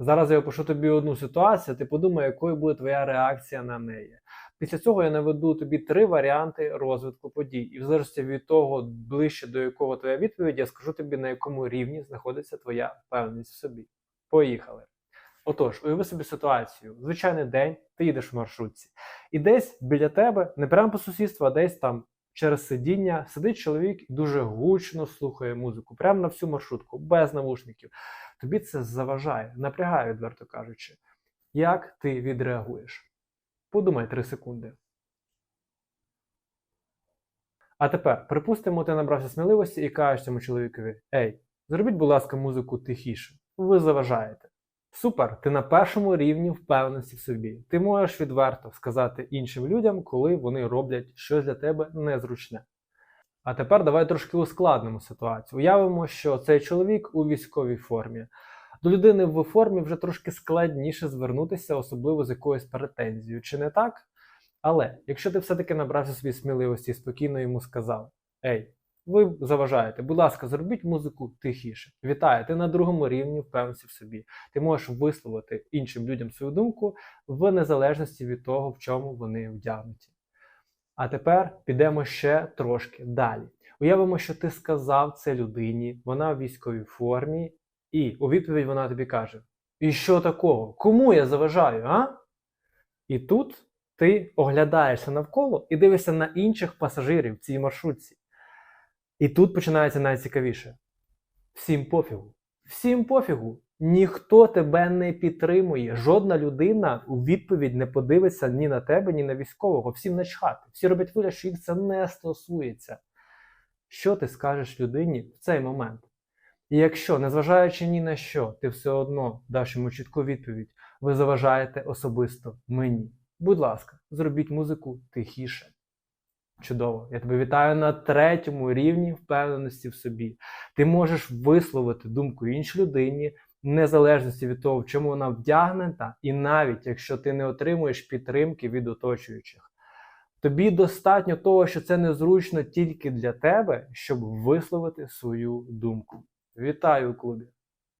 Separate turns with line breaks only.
Зараз я опишу тобі одну ситуацію, ти подумай, якою буде твоя реакція на неї. Після цього я наведу тобі три варіанти розвитку подій, і в залежності від того, ближче до якого твоя відповідь, я скажу тобі, на якому рівні знаходиться твоя впевненість в собі. Поїхали. Отож, уяви собі ситуацію. Звичайний день, ти їдеш в маршрутці, і десь біля тебе, не прямо по сусідству, а десь там через сидіння, сидить чоловік і дуже гучно слухає музику, прямо на всю маршрутку, без навушників. Тобі це заважає, напрягає, відверто кажучи. Як ти відреагуєш? Подумай 3 секунди. А тепер, припустимо, ти набрався сміливості і кажеш цьому чоловікові: Ей, зробіть, будь ласка, музику тихіше. Ви заважаєте. Супер, ти на першому рівні впевненості в собі. Ти можеш відверто сказати іншим людям, коли вони роблять щось для тебе незручне. А тепер давай трошки ускладнимо ситуацію. Уявимо, що цей чоловік у військовій формі. До людини в формі вже трошки складніше звернутися, особливо з якоюсь претензією, чи не так? Але якщо ти все-таки набрався собі сміливості і спокійно йому сказав: Ей, ви заважаєте, будь ласка, зробіть музику тихіше. Вітаю, ти на другому рівні впевненості в собі. Ти можеш висловити іншим людям свою думку в незалежності від того, в чому вони вдягнуті. А тепер підемо ще трошки далі. Уявимо, що ти сказав це людині, вона в військовій формі, і у відповідь вона тобі каже: І що такого? Кому я заважаю, а? І тут ти оглядаєшся навколо і дивишся на інших пасажирів в цій маршрутці. І тут починається найцікавіше. Всім пофігу. Всім пофігу. Ніхто тебе не підтримує. Жодна людина у відповідь не подивиться ні на тебе, ні на військового. Всім начхати. Всі роблять вигляд, що їх це не стосується. Що ти скажеш людині в цей момент? І якщо, незважаючи ні на що, ти все одно даш йому чітку відповідь, ви заважаєте особисто мені. Будь ласка, зробіть музику тихіше. Чудово, я тебе вітаю на третьому рівні впевненості в собі. Ти можеш висловити думку іншій людині, незалежності від того, в чому вона вдягнена, і навіть якщо ти не отримуєш підтримки від оточуючих. Тобі достатньо того, що це незручно тільки для тебе, щоб висловити свою думку. Вітаю клубі!